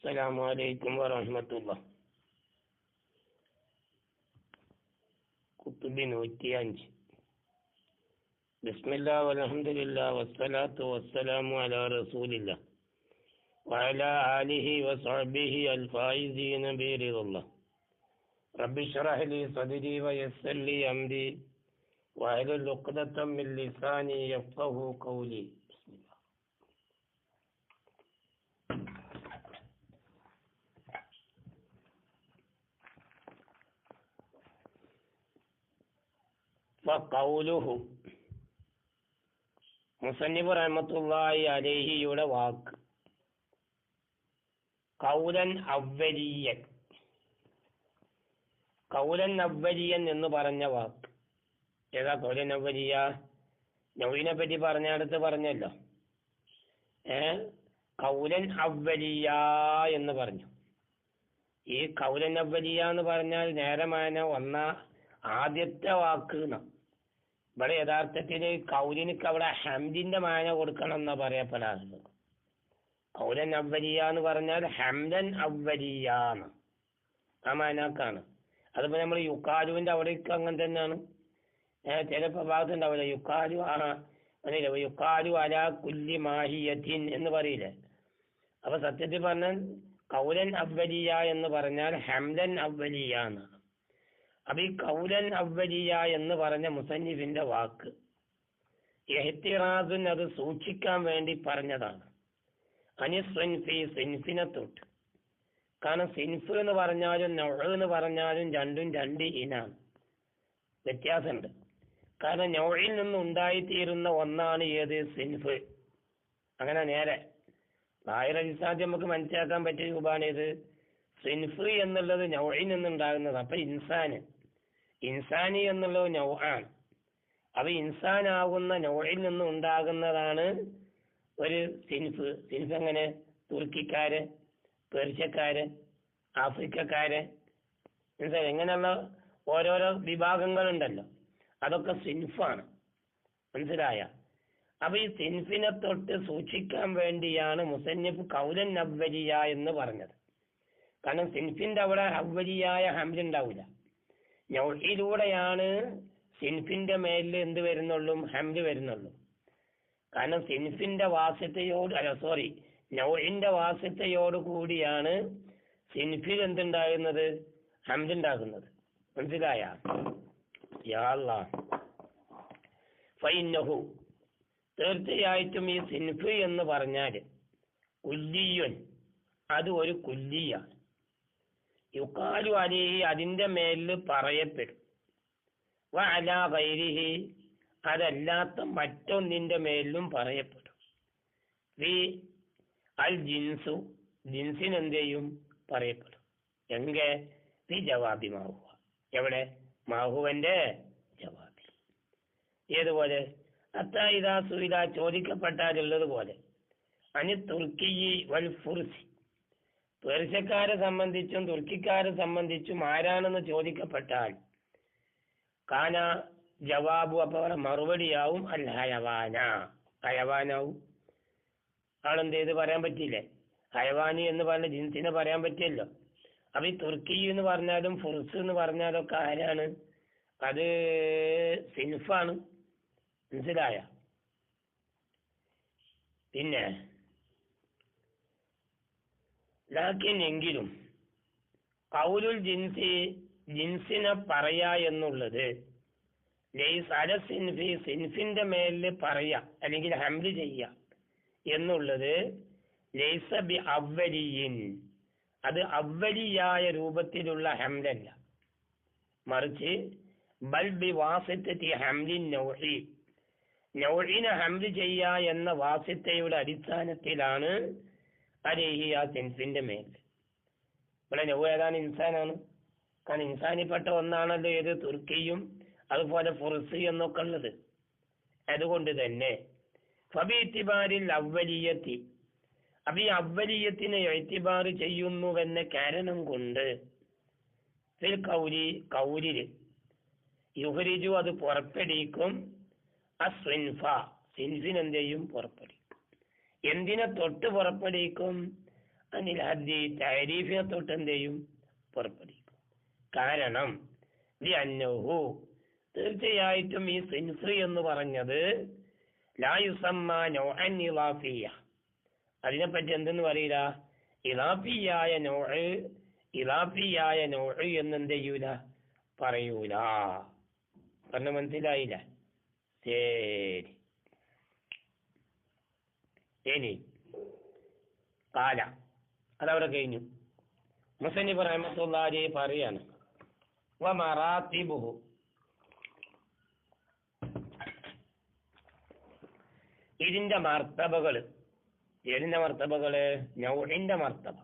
السلام عليكم ورحمة الله. كنت بنوتيانج بسم الله والحمد لله والصلاة والسلام على رسول الله وعلى آله وصحبه الفائزين برضا الله. رب اشرح لي صدري ويسر لي أمري. واحلل عقدة من لساني يفقه قولي. ഫഖൗലുഹു. മുസന്നിഫ് റഹ്മത്തുള്ളാഹി അലൈഹിയുടെ വാക്ക്. കൗലൻ അവ്വലിയൻ. കൗലൻ അവ്വലിയൻ എന്ന് പറഞ്ഞ വാക്ക്. ഏതാ കൗലൻ അവ്വലിയ? നൗവിനെ പറ്റി പറഞ്ഞടുത്ത് പറഞ്ഞല്ലോ. ഏ? കൗലൻ അവ്വലിയ എന്ന് പറഞ്ഞു. ഈ കൗലൻ അവ്വലിയ എന്ന് പറഞ്ഞാൽ നേരമാന ഒന്ന ആദ്യത്തെ വാക്ക് ഇവിടെ യഥാർത്ഥത്തിൽ കൗലിനിക്ക് അവിടെ ഹംദിന്റെ മാന കൊടുക്കണം എന്നാ പറയപ്പെടാറുള്ളത് കൗലൻ അവലിയ എന്ന് പറഞ്ഞാൽ ഹംദൻ അവലിയാണ് ആ മാനാക്കാണ്. അതിപ്പോ നമ്മൾ യുക്കാലുവിന്റെ അവിടേക്ക് അങ്ങനെ തന്നെയാണ്. ചില ഭാഗത്തുണ്ടാവില്ല യുക്കാലു ആ മനസ്സിലെ യുക്കാലു അല കുല്ലി മാഹിയത്തിൻ എന്ന് പറയില്ലേ? അപ്പൊ സത്യത്തിൽ പറഞ്ഞാൽ കൗലൻ അവലിയ എന്ന് പറഞ്ഞാൽ ഹംദൻ അവലിയ എന്നാണ് ഈ കൗലൻ അവലിയ എന്ന് പറഞ്ഞ മുസന്നിഫിന്റെ വാക്ക് എഹ്തിറാദുൻ അത് സൂക്ഷിക്കാൻ വേണ്ടി പറഞ്ഞതാണ്. അനിസ്വൻഫി സിൻഫിനെ തൊട്ട്. കാരണം സിൻഫ് എന്ന് പറഞ്ഞാലും നൊഴ എന്ന് പറഞ്ഞാലും രണ്ടും രണ്ട് ഇനാണ്. വ്യത്യാസമുണ്ട്. കാരണം നൊഴയിൽ നിന്ന് ഉണ്ടായിത്തീരുന്ന ഒന്നാണ് ഏത്? സിൻഫ്. അങ്ങനെ നേരെ. അടിസ്ഥാനത്തിൽ നമുക്ക് മനസ്സിലാക്കാൻ പറ്റിയ രൂപമാണ് ഇത് സിൻഫ് എന്നുള്ളത് നൊഴയിൽ നിന്നുണ്ടാകുന്നത് അപ്പൊ ഇൻസാന്. ഇൻസാനി എന്നുള്ളത് നൗഹാണ് ഇൻസാൻ ഇൻസാനാകുന്ന നൗഹിൽ നിന്ന് ഉണ്ടാകുന്നതാണ് ഒരു സിൻഫ്. സിൻഫ് എങ്ങനെ? തുർക്കിക്കാര് പേർഷ്യക്കാര് ആഫ്രിക്കക്കാര് ഇങ്ങനെയുള്ള ഓരോരോ വിഭാഗങ്ങളുണ്ടല്ലോ. അതൊക്കെ സിൻഫാണ്. മനസ്സിലായ? അപ്പൊ ഈ സിൻഫിനെ തൊട്ട് സൂക്ഷിക്കാൻ വേണ്ടിയാണ് മുസന്നിഫ് കൗലൻ നവ്വരിയ എന്ന് പറഞ്ഞത്. കാരണം സിൻഫിന്റെ അവിടെ ഹവ്വലിയായ ഹംലുണ്ടാവില്ല ഞൗഹിലൂടെയാണ് സിൻഫിന്റെ മേലിൽ എന്ത് വരുന്നുള്ളൂ ഹംദ് വരുന്നുള്ളൂ. കാരണം സിൻഫിന്റെ വാസ്യതയോട് അല്ല സോറി നൗഇന്റെ വാസ്യതയോട് കൂടിയാണ് സിൻഫിൽ എന്തുണ്ടാകുന്നത്? ഹംദ് ഉണ്ടാകുന്നത്. മനസ്സിലായ? ഫൈനഹു തീർച്ചയായിട്ടും ഈ സിൻഫ് എന്ന് പറഞ്ഞാൽ കുല്ലിയുൻ അത് ഒരു കുല്ലിയാണ് യുക്കാലു അലിഹി അതിന്റെ മേലിൽ പറയപ്പെടും. വ വൈരിഹി ഗൈരിഹി അതല്ലാത്ത മറ്റൊന്നിന്റെ മേലിലും പറയപ്പെടും. വി അൽ ജിൻസു ജിൻസിനെന്തെയും പറയപ്പെടും. എങ്ക? വി ജവാബി മാഹുവ എവിടെ? മാഹുവന്റെ ജവാബി. ഏതുപോലെ? അത്ത ഇതാ സുവിധ ചോദിക്കപ്പെട്ടാലുള്ളത് പോലെ അനി തുർക്കി വൽ ഫുർസി. പേർഷ്യക്കാരെ സംബന്ധിച്ചും തുർക്കിക്കാരെ സംബന്ധിച്ചും ആരാണെന്ന് ചോദിക്കപ്പെട്ടാൽ കാന ജവാബു അപ്പൊ അവരുടെ മറുപടിയാവും അൽ ഹയവാന. ഹയവാനാവും. ആളെന്ത് ചെയ്ത് പറയാൻ പറ്റിയില്ലേ. ഹയവാനി എന്ന് പറഞ്ഞ ജിൻസിനെ പറയാൻ പറ്റിയല്ലോ. അപ്പൊ ഈ തുർക്കി എന്ന് പറഞ്ഞാലും ഫുർസ് എന്ന് പറഞ്ഞാലും ഒക്കെ ആരാണ്? അത് സിൻഫാണ്. മനസ്സിലായ? പിന്നെ ലാക്കിൻ എങ്കിലും കൗലുൽ ജിൻസി ജിൻസിനെ പറയാ എന്നുള്ളത് സിൻഫി സിൻഫിന്റെ മേലിൽ പറയ അല്ലെങ്കിൽ ഹംൽ ചെയ്യ എന്നുള്ളത് ബി അത് അവരിയായ രൂപത്തിലുള്ള ഹംലല്ല. മറിച്ച് ബൽ ബി ഹംലിൻ നൗഹി നൗഹിനെ ഹംൽ ചെയ്യ എന്ന വാസിത്തയുടെ അടിസ്ഥാനത്തിലാണ് അലേഹി ആ സെൻസിന്റെ മേൽ. ഇവിടെ നൗ ഏതാണ് ഇൻസാനാണ്? കാരണം ഇൻസാനിൽപ്പെട്ട ഒന്നാണല്ലോ ഏത്? തുർക്കിയും അതുപോലെ ഫുർസി എന്നൊക്കെ ഉള്ളത്. അതുകൊണ്ട് തന്നെ ഫബിത്തിബാരിൽ അവലിയത്തി അപ്പൊ ഈ അവലിയത്തിനെ എഴുത്തിബാർ ചെയ്യുന്നുവെന്ന കാരണം കൊണ്ട് ഫിൽ കൗരിൽ കൗലിൽ യുഹരിജു അത് പുറപ്പെടുവിക്കും. അസ്വിൻഫ സിൻസിനെന്തെയും പുറപ്പെടുവിക്കും. എന്തിനെ തൊട്ട് പുറപ്പെടുവിക്കും? അനിൽ ഹദ്ദി താരീഫിനെ തൊട്ട് എന്ത് ചെയ്യും? പുറപ്പെടുവിക്കും. കാരണം ദി അന്നഹു തീർച്ചയായിട്ടും ഈ സിൻഫ് എന്ന് പറഞ്ഞത് ലായുസമ്മ നൗഅൻ ഇലാഫിയ. അതിനെപ്പറ്റി എന്തെന്ന് പറയില്ല? ഇലാഫിയായ നോഴ് ഇലാഫിയായ നോഴ് എന്നെന്ത് ചെയ്യൂല? പറയൂല. പറഞ്ഞ മനസ്സിലായില്ല. ശരി. ഇനി കാല. അതവിടെ കഴിഞ്ഞു മുസന്നിഫ് റഹ്മത്തുള്ളാഹി പറയാണ്. വമറാത്തിബുഹു. ഇതിന്റെ മർത്തബകൾ ഏതിന്റെ മർത്തബകൾ നൗഹിന്റെ മർത്തബ.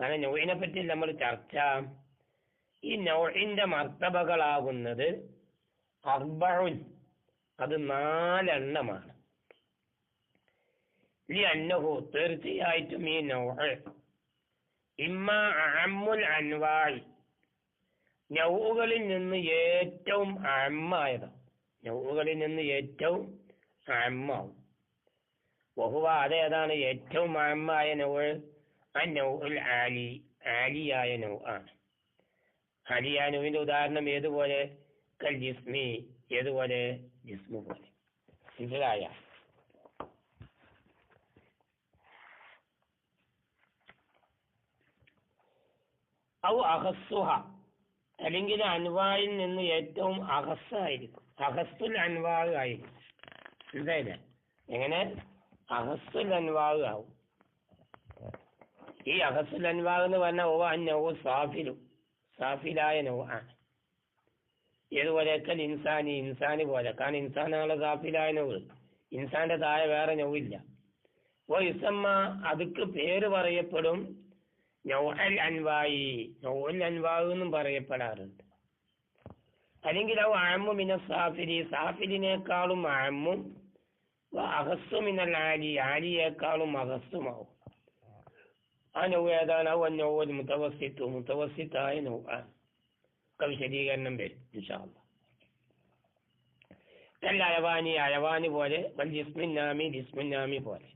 കാരണം നൗഹിനെ പറ്റി നമ്മൾ ചർച്ച. ഈ നൗഹിന്റെ മർത്തബകളാകുന്നത് അർബഉൻ. അത് നാലെണ്ണമാണ്. ലി അന്നഹു തീർച്ചയായിട്ടും ഈ നൗഹ് ഇമ്മ അമ്മുൽ അൻവായി നൗഹുകളിൽ നിന്ന് ഏറ്റവും അമ്മായത് നൗഹുകളിൽ നിന്ന് ഏറ്റവും അമ്മാവും വഹുവ അതേതാണ് ഏറ്റവും അമ്മായ നൗഹ് ആ നൗഹുൽ ആലി ആലിയായ നൗ ആണ് ആലിയായ നൗവിന്റെ ഉദാഹരണം ഏതുപോലെ? കൽ ജിസ്മി ഏതുപോലെ? ജിസ്മു പോലെ. മനസ്സിലായ? ഔ അഹസ്സുഹ. അല്ലെങ്കിൽ അൻവായിൽ നിന്ന് ഏറ്റവും അഹസ്സായിരിക്കും. അഹസ്സുൽ അൻവാഹ് ആയിരിക്കും. എന്തായാലും എങ്ങനെ? അഹസ്സുൽ അൻവാഹ് ആവും. ഈ അഹസ്സുൽ അൻവാഹ് എന്ന് പറഞ്ഞ ഓ അന്നോ സാഫിലു. സാഫിലായ നോ ആണ് ഏതുപോലെ കൽ ഇൻസാനി ഇൻസാനി പോലെ. കാരണം ഇൻസാനാണ് സാഫിലായ നോവ് ഇൻസാന്റെ താഴെ വേറെ നോവില്ല ഓ ഇസമ്മ അതുക്ക് പേര് പറയപ്പെടും നൗഅൽ അൻവായി നൗഅൽ അൻവാവ് എന്നും പറയപ്പെടാറുണ്ട് അല്ലെങ്കിൽ അവ ആമു മിന സാഫിലി സാഫിലിനേക്കാളും ആമും അഹസ്സു മിനൽ ആലി ആലിയേക്കാളും അഹസ്സുമാവും ആ നൗ ഏതാണ് അവ നൗവൽ മുത്തവസിത്തു മുത്തവസിത്തായ നൗ ആണ് വിശദീകരണം വരും ഇൻഷാല്ല കല്ല അയവാനി അയവാനി പോലെ വൽ ജിസ്മിന്നാമി ജിസ്മിന്നാമി പോലെ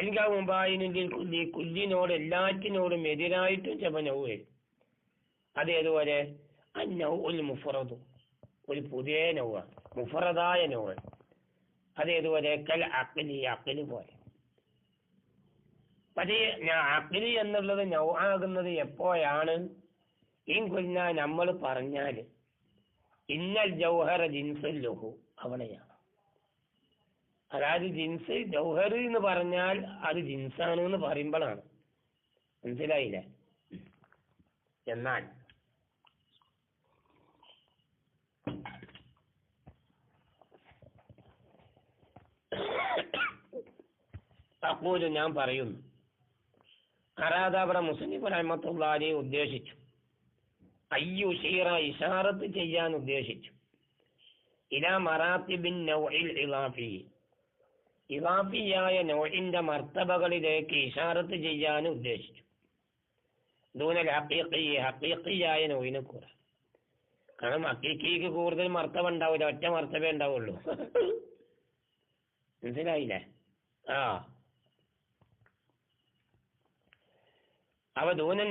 എനിക്ക് ആ കുല്ലി കുല്ലിനോട് എല്ലാറ്റിനോടും എതിരായിട്ടും നൗ വരും അതേതുപോലെ ഒരു മുഫറദു. ഒരു പുതിയ നൗവാണ് മുഫറദായ നൗ അതേതുപോലെ കൽ അക്കലി അക്കലി പോലെ. പതി ഞാൻ അക്കലി എന്നുള്ളത് നൗ ആകുന്നത് എപ്പോഴാണ്? ഈ കൊല്ല നമ്മൾ പറഞ്ഞാൽ ഇന്നൽ ജൗഹർ ജിൻസുൽ ലഹു അവിടെയാണ്. അതായത് ജിൻസ് ജൗഹർ എന്ന് പറഞ്ഞാൽ അത് ജിൻസാണ് എന്ന് പറയുമ്പോഴാണ്. മനസ്സിലായില്ലേ? എന്നാൽ അപ്പോലും ഞാൻ പറയുന്നു അറാദാബറ മുസ്ലിം റഹ്മത്തുള്ളാനെ ഉദ്ദേശിച്ചു. അയ്യു ഷീറ ഇഷാറത്ത് ചെയ്യാൻ ഉദ്ദേശിച്ചു. ഇലാ മറാത്തിബിൻ നൗഇൽ ഇളാഫി ഇളാഫിയായ നൗഇന്റെ മർത്തബകളിലേക്ക് ഇഷാറത്ത് ചെയ്യാൻ ഉദ്ദേശിച്ചു. ദൂനൽ ഹക്കീഖി ഹക്കീഖിയായ നൗഇനെ കൂറ കാരണം ഹക്കീഖിക്ക് കൂടുതൽ മർത്തബ ഉണ്ടാവില്ല ഒറ്റ മർത്തബേ ഉണ്ടാവുള്ളൂ. മനസ്സിലായില്ലേ? ആ. അവ ദൂനൽ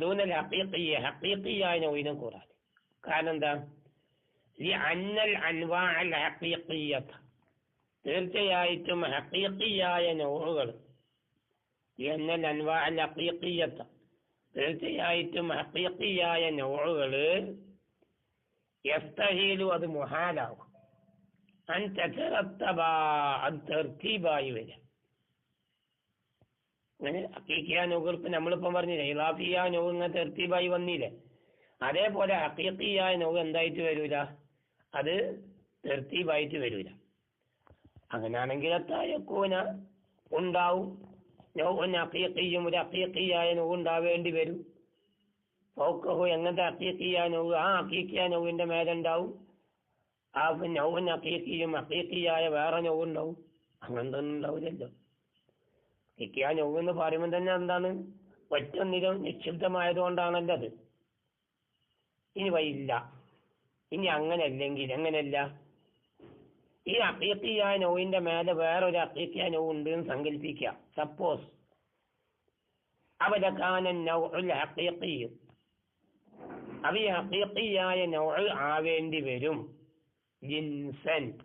ദൂനൽ ഹക്കീഖിയ ഹക്കീഖിയായ നോയിനെ കൂടാതെ കാരണം എന്താ? അന്നൽ അൻവാ അൽ ഹക്കീഖിയത്ത് തീർച്ചയായിട്ടും ഹക്കീക്കിയായ നൂറുകൾ എന്നൽ അൻവാൽ അൽ ഹക്കീഖിയത്ത് തീർച്ചയായിട്ടും ഹക്കീക്കിയായ നൂറുകൾ എഫ്തഹീലു അത് മുഹാലാവും. അൻ തരത്തബ അത് തെർത്തീബായി വരും അങ്ങനെ ഹക്കീക്കിയ നോവുകൾ നമ്മളിപ്പം പറഞ്ഞില്ലേ ഇലാഫിയ നോവ് ഇങ്ങനെ തെർത്തീബായി വന്നില്ലേ? അതേപോലെ ഹക്കീക്കിയായ നോവ് എന്തായിട്ട് വരൂല? അത് തെർത്തീബായിട്ട് വരൂല. അങ്ങനെയാണെങ്കിൽ അത്തായക്കൂന ഉണ്ടാവും. നോവിന് അക്കീക്കിയും ഒരു അക്കീക്കിയായ നോവ് ഉണ്ടാവേണ്ടി വരും. ഫോക്കഹു എങ്ങനത്തെ അക്കീക്കിയ നോവ് ആ അക്കീക്കിയ നോവിന്റെ മേലുണ്ടാവും ആ നോവിന് അക്കീക്കിയും അക്കീക്കിയായ വേറെ നോവ് ഉണ്ടാവും. അങ്ങനത്തെ ഒന്നും ഉണ്ടാവില്ലല്ലോ. അക്കീക്കിയ നോവ് എന്ന് പറയുമ്പോൾ തന്നെ എന്താണ്? ഒറ്റ നിരം നിക്ഷിപ്തമായതുകൊണ്ടാണല്ലോ അത്. ഇനി വയ്യില്ല ഇനി അങ്ങനെ അല്ലെങ്കിൽ എങ്ങനെയല്ല? ഈ അക്കീക്കിയായ നോവിന്റെ മേലെ വേറൊരു അക്കീക്കിയ നോവ് ഉണ്ട് എന്ന് സങ്കല്പിക്കുക സപ്പോസ് അവലക്കാന നൗഉൽ ഹഖീഖി അവ ഈ ഹഖീഖിയായ നൗഉ ആവേണ്ടി വരും. ജിൻസൻ.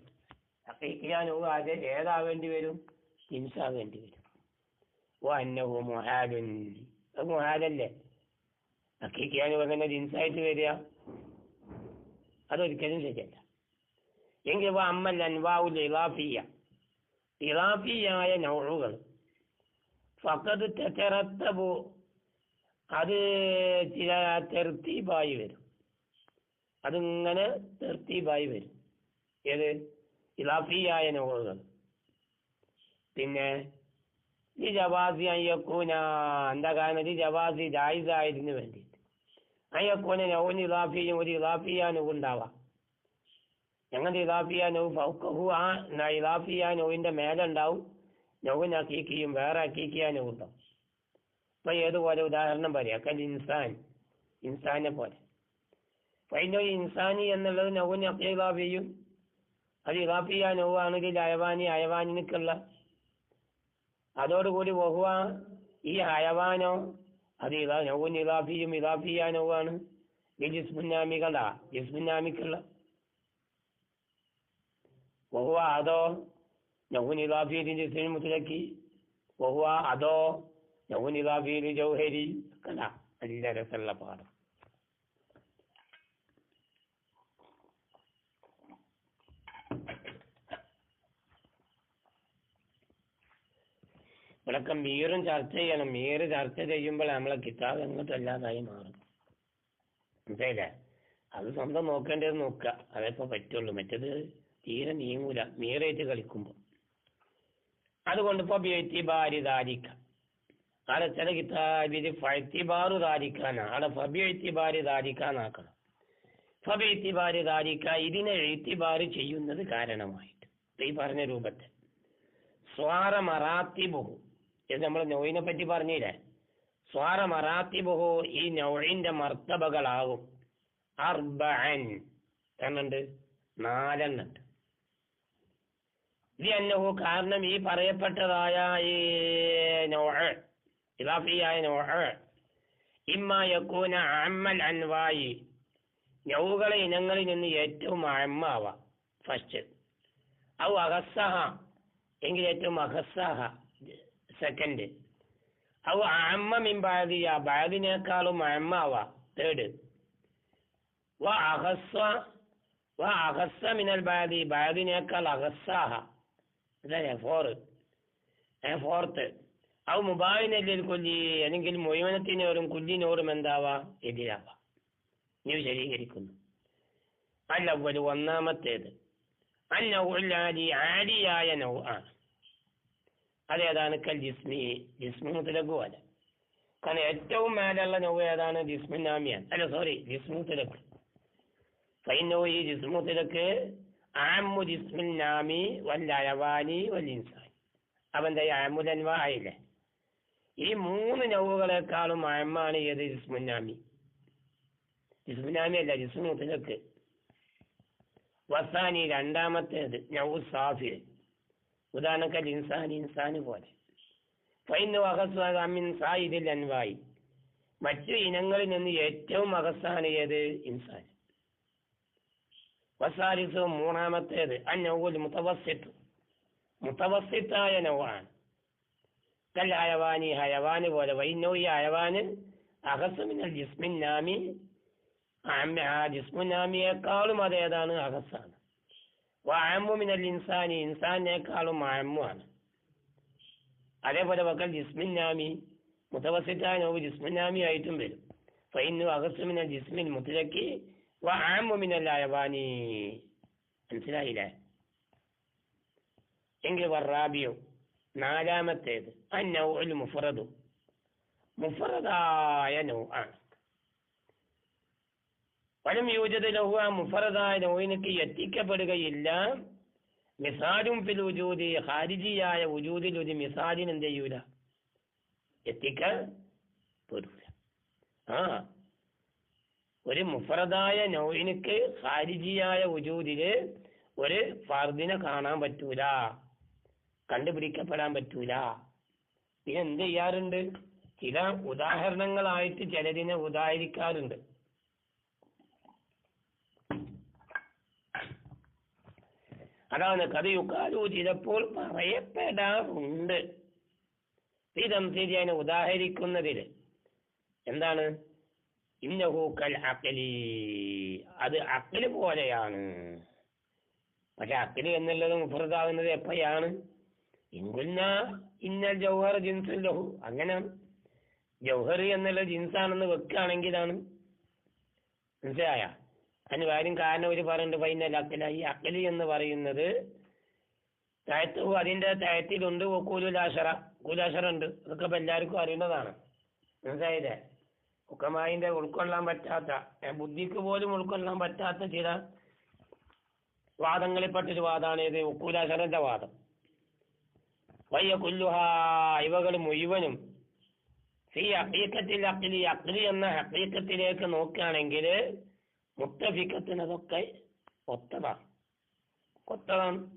ഹഖീഖിയായ നൗഅ് അത് ഏതാവേണ്ടി വരും? ജിൻസാവേണ്ടി വരും. വന്നഹു മുഹാലുൻ. അത് മുഹാലല്ലേ? ഹഖീഖിയായ നൗഅ് എങ്ങനെ ജിൻസായിട്ട് വരിക. അതൊരിക്കലും ശരിയല്ല. എങ്കിൽ അമ്മൽ അൻവാഉൽ ഇളാഫിയ ഇളാഫിയായ നൗഴുകൾ ഫഖദ് പോ അത് ചില തെർത്തീബായി വരും. അതിങ്ങനെ തെർത്തീബായി വരും. ഏത്? ഇലാഫിയായ നൗഴുകൾ പിന്നെ ഈ ജവാസി അയ്യക്കൂന എന്താ കാരണം? ഈ ജവാസി ജായിസായതിനു വേണ്ടിയിട്ട്. അയ്യക്കൂന നൗൻ ഇളാഫിയും ഒരു ഇളാഫിയ ഉണ്ടാവാം ഞങ്ങളുടെ ഇതാഫിയ നൗ ഫൗക്കഹു ആ ഇതാഫിയ ഇലാഫിയ നൗവിന്റെ മേലെ ഉണ്ടാവും. നൗവിന് അക്കീക്കിയും വേറെ അക്കീക്കിയ നൗ ഉണ്ടാവും. ഏതുപോലെ ഉദാഹരണം പറയാം. കൽ ഇൻസാൻ ഇൻസാനെ പോലെ. ഫൈനോ ഇൻസാനി എന്നുള്ളത് നൗവിന് അക്കീലാഫിയും അത് ഇതാഫിയ നൗവാണെങ്കിൽ അയവാനി അയവാനിക്കുള്ള അതോടുകൂടി വഹുവ ഈ അയവാനോ അത് ഇതാ നൗവിന് ഇതാഫിയും ഇതാഫിയ നൗവാണ്. ഈ ജിസ്മുന്നാമികളാ ജിസ്മുന്നാമിക്കുള്ള وهو അതോ നഹുൻ ഇലാഫിയിൽ ജിസ്മിൽ മുത്തലക്കി വഹുവ അതോ നഹുൻ ഇലാഫിയിൽ ജൗഹരി കല നല്ല രസമുള്ള പാഠം ഇവിടൊക്കെ മീറും ചർച്ച ചെയ്യണം മീറ് ചർച്ച ചെയ്യുമ്പോൾ നമ്മളെ കിതാബ് എങ്ങോട്ടല്ലാതായി മാറും മനസ്സിലായില്ലേ അത് സ്വന്തം നോക്കേണ്ടത് നോക്കുക അതേപ്പോ പറ്റുള്ളൂ മറ്റത് തീരെ നീങ്ങൂല. മീറേറ്റ് കളിക്കുമ്പോൾ അതുകൊണ്ട് ഇപ്പൊ ബിയത്തിബാരി ദാരിക്ക അവിടെ ചില കിതാബിൽ ഫൈത്തിബാറു ദാരിക്കാനാ അവിടെ ഫബിയത്തിബാരി ദാരിക്കാനാക്കണം ഫബിയത്തിബാരി ദാരിക്ക ഇതിനെ എഴുത്തിബാറ് ചെയ്യുന്നത് കാരണമായിട്ട്. ഈ പറഞ്ഞ രൂപത്തിൽ. സ്വാറ മറാത്തിബുഹു. ഇത് നമ്മൾ നോയിനെ പറ്റി പറഞ്ഞില്ലേ? സ്വാറ മറാത്തിബുഹു ഈ നൊഴിന്റെ മർത്തബകളാകും. അർബൻ എന്നുണ്ട് നാലെണ്ണുണ്ട് ലിഅന്നഹു കാരണം ഈ പറയപ്പെട്ടതായ ഈ നോഹ് ഇലാഫിയായ നോഴ് ഇമ്മ അമ്മൽ അൻവായി നൗകളെ ഇനങ്ങളിൽ നിന്ന് ഏറ്റവും അമ്മാവാം ഫസ്റ്റ് ഔ അഹസ്സഹ എങ്കിൽ ഏറ്റവും അഹസ്സഹ സെക്കൻഡ് ഔ അമ്മ ബാദിയ ബാദിനേക്കാളും ആവ തേർഡ് വ അഹസ്സ വ അഹസ്സ മിനൽ ബാദി ബാദിനേക്കാൾ അഹസ്സാഹ. അതല്ലേ ഫോർ ഫോർത്ത് ഔ മുബാവിനല്ലിൽ കൊല്ലി അല്ലെങ്കിൽ മൊയ്മനത്തിനോറും കുല്ലിനോറും എന്താവാ എതിരാവാ നീ വിശദീകരിക്കുന്നു അല്ലവൽ ഒന്നാമത്തേത് അന്നൗലാദി ആദിയായ നൗ ആണ് അതേതാണ് കൽ ജിസ്മി ജിസ്മു മുത്തലഖു അല്ല കാരണം ഏറ്റവും മേലുള്ള നൗ ഏതാണ് ജിസ്മു നാമിയാണ് അല്ല സോറി ജിസ്മു മുത്തലഖ് ഫൈനോ ഈ ജിസ്മു മുത്തലഖ് ആമു ജിസ്മിൽ നാമി വൽ ഇൻസാൻ അവന്റെ ആമുലൻവ ആയില്ലേ? ഈ മൂന്ന് നൗകളെക്കാളും അയമാണ് ഏത് ജിസ്മുന്നാമി ജിസ്മുനാമി അല്ല ജിസ്മു മുത്തലഖ് വസാനി രണ്ടാമത്തേത് നൗ സാഫിർ ഉദാഹരണക്കൽ ഇൻസാൻ ഇൻസാന് പോലെ. ഫൈനു അഹസ്വാമിൻ സായിദിൽ അൻവായി. മറ്റു ഇനങ്ങളിൽ നിന്ന് ഏറ്റവും അഹസാണ് ഏത്? ഇൻസാൻ വസാരിസ് മൂന്നാമത്തേത്. അന്നൗൽ മുത്തവസിത്ത് മുത്തവസിത്തായ നൗവാണ് കൽ ഹയവാനി ഹയവാന് പോലെ വൈനോ ഈ ഹയവാന് അഹസുമിനൽ ജിസ്മിൻ നാമി ആ ജിസ്മുൻ നാമിയേക്കാളും അതേതാണ് അഹസാണ് വാമുമിനൽ ഇൻസാനി ഇൻസാനേക്കാളും ആമുമാണ് അതേപോലെ വക്കൽ ജിസ്മിൻ നാമി മുത്തവസിത്തായ നോവ് ജിസ്മിൻ നാമി ആയിട്ടും വരും. ഫൈനു അഹസുമിനൽ ജിസ്മിൻ മുത്തലക്കി വാമുമിനൽ മനസ്സിലായില്ലേ? എങ്കിൽ വറാബിയോ നാലാമത്തേത്. അന്നൗൽ മുഫറദു. മുഫറദായ നൗ ആണ് വലം യൂജത് ലഹു ആ മുഫറദായ നൗവിനക്ക് എത്തിക്കപ്പെടുകയില്ല. മിസാലും ഫിൽ ഉജൂദി ഖാരിജിയായ ഉജൂദിൽ ഒരു മിസാലിന് എന്ത് ചെയ്യൂല എത്തിക്കപ്പെടൂല ആ ഒരു മുഫറദായ നൗവിനക്ക് ഖാരിജിയായ ഉജൂദിൽ ഒരു ഫർദിനെ കാണാൻ പറ്റൂല കണ്ടുപിടിക്കപ്പെടാൻ പറ്റൂല. പിന്നെ എന്ത് ചെയ്യാറുണ്ട്? ചില ഉദാഹരണങ്ങളായിട്ട് ചിലതിനെ ഉദാഹരിക്കാറുണ്ട്. അതാണ് കഥ യുക്കാലു ചിലപ്പോൾ പറയപ്പെടാറുണ്ട്. ഈ സംശയം ഉദാഹരിക്കുന്നതിൽ എന്താണ്? ഇന്നഹൂക്കൽ അക്കലി അത് അക്കൽ പോലെയാണ്. പക്ഷെ അക്കൽ എന്നുള്ളത് മുഫറതാകുന്നത് എപ്പോഴാണ്? ഇങ്കുന്ന ഇന്നൽ ജൗഹർ ജിൻസ് ലഹു. അങ്ങനെ ജൗഹർ എന്നുള്ള ജിൻസാണെന്ന് വെക്കുകയാണെങ്കിലാണ് മനസ്സിലായ? അതിന് കാര്യം കാരണം ഒരു പറയുന്നുണ്ട് പൈനൽ അക്കല ഈ അക്കലി എന്ന് പറയുന്നത് താഴത്ത് അതിന്റെ താഴത്തിലുണ്ട് കൂലുലാശറ കൂലാശറ ഉണ്ട്. അതൊക്കെ എല്ലാവർക്കും അറിയുന്നതാണ്. മനസ്സിലായില്ലേ? ഹുക്കമായിന്റെ ഉൾക്കൊള്ളാൻ പറ്റാത്ത ബുദ്ധിക്ക് പോലും ഉൾക്കൊള്ളാൻ പറ്റാത്ത ചില വാദങ്ങളിൽപ്പെട്ടൊരു വാദമാണ് ഇത് ഉക്കൂലാശരന്റെ വാദം. വയ്യ കുല്ലുഹ ഇവകൾ മുഴുവനും ഈ അക്കീക്കത്തിൽ അക്കിലി അക്കിലി എന്ന ഹക്കീക്കത്തിലേക്ക് നോക്കുകയാണെങ്കിൽ മുത്തഫിക്കത്തിനതൊക്കെ ഒത്തതാണ്. ഒത്തതാണ്.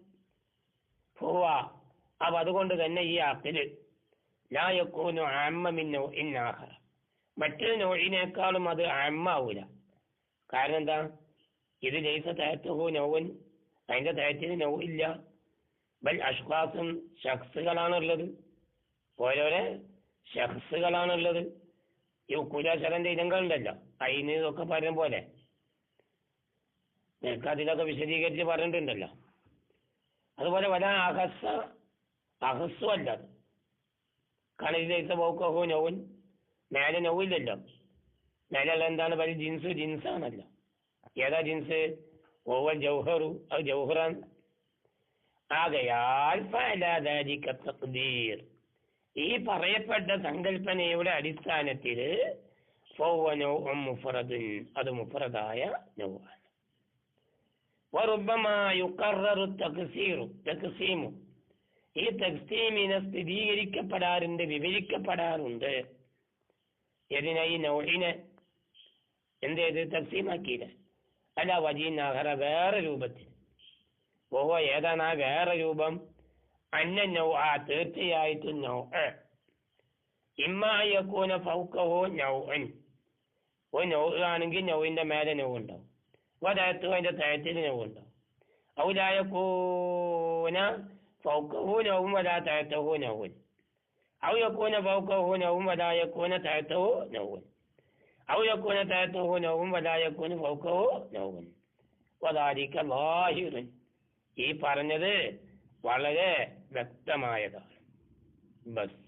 ഹുവ. അതുകൊണ്ട് തന്നെ ഈ അക്കിൽ ലായക്കൂനു അമ്മമിന്നോ ഇന്നാഹറ മറ്റൊരു നോഴിനേക്കാളും അത് അമ്മാവൂല. കാരണം എന്താ? ഇത് ലൈസ തയത്തുഹു നോവൻ അതിന്റെ തയത്തിന് നോവില്ല. ബൽ അഷ്ഖാസും ഷഖ്സുകളാണുള്ളത് ഓരോരോ ഷഖ്സുകളാണുള്ളത് ഈ കുലാശരന്റെ ഇനങ്ങളുണ്ടല്ലോ. അയിന് ഇതൊക്കെ പറയും പോലെ. നിനക്ക് അതിലൊക്കെ വിശദീകരിച്ച് പറഞ്ഞിട്ടുണ്ടല്ലോ. അതുപോലെ വല അഹസ അഹസ്വല്ല നോവൻ പോക്കഹോ നൗൻ മേലെ നോവില്ലല്ലോ. മേലുള്ള എന്താണ് പല ജിൻസ്. ജിൻസാണല്ലോ. ഏതാ ജിൻസ്? ഓവൽ ജൗഹറു. അത് ജൗഹറാണ്. ആകയാൽ തഖ്ദീർ ഈ പറയപ്പെട്ട സങ്കല്പനയുടെ അടിസ്ഥാനത്തിൽ അത് മുഫ്രദായ നൗവാണ്. ഈ തക്സീമിനെ സ്ഥിരീകരിക്കപ്പെടാറുണ്ട് വിവരിക്കപ്പെടാറുണ്ട്. ഇതിനെ ഈ നൗഹിനെ എന്ത് ചെയ്ത് തക്സീമാക്കിയില്ല അല്ല വജീനാഹറ വേറെ രൂപത്തിൽ ഓഹോ ഏതാണ് ആ വേറെ രൂപം അന്ന നൗ ആ തീർച്ചയായിട്ടും നൗ ഇമ്മായക്കൂന ഫൗക്കഹോ നൗഅൻ ഓ നൗ ആണെങ്കിൽ നൗവിന്റെ മേലെ നൗ ഉണ്ടാവും വലയത്തു അതിന്റെ തയത്തിൽ നൗ ഉണ്ടാവും ഔലായക്കൂന ഫൗക്കഹോ നൗവും വലാ തയത്തഹോ നൗവൻ ഔ യക്കൂന ഫൗക്കഹു നൗവും വലാ യക്കൂന തയത്തഹു നൗവൻ ഔ യക്കൂന തയത്തഹു നൗവും വലാ യക്കൂന ഫൗക്കഹു നൗവൻ വദാലിക ലാഹിറുൻ ഈ പറഞ്ഞത് വളരെ വ്യക്തമായതാണ് ബസ്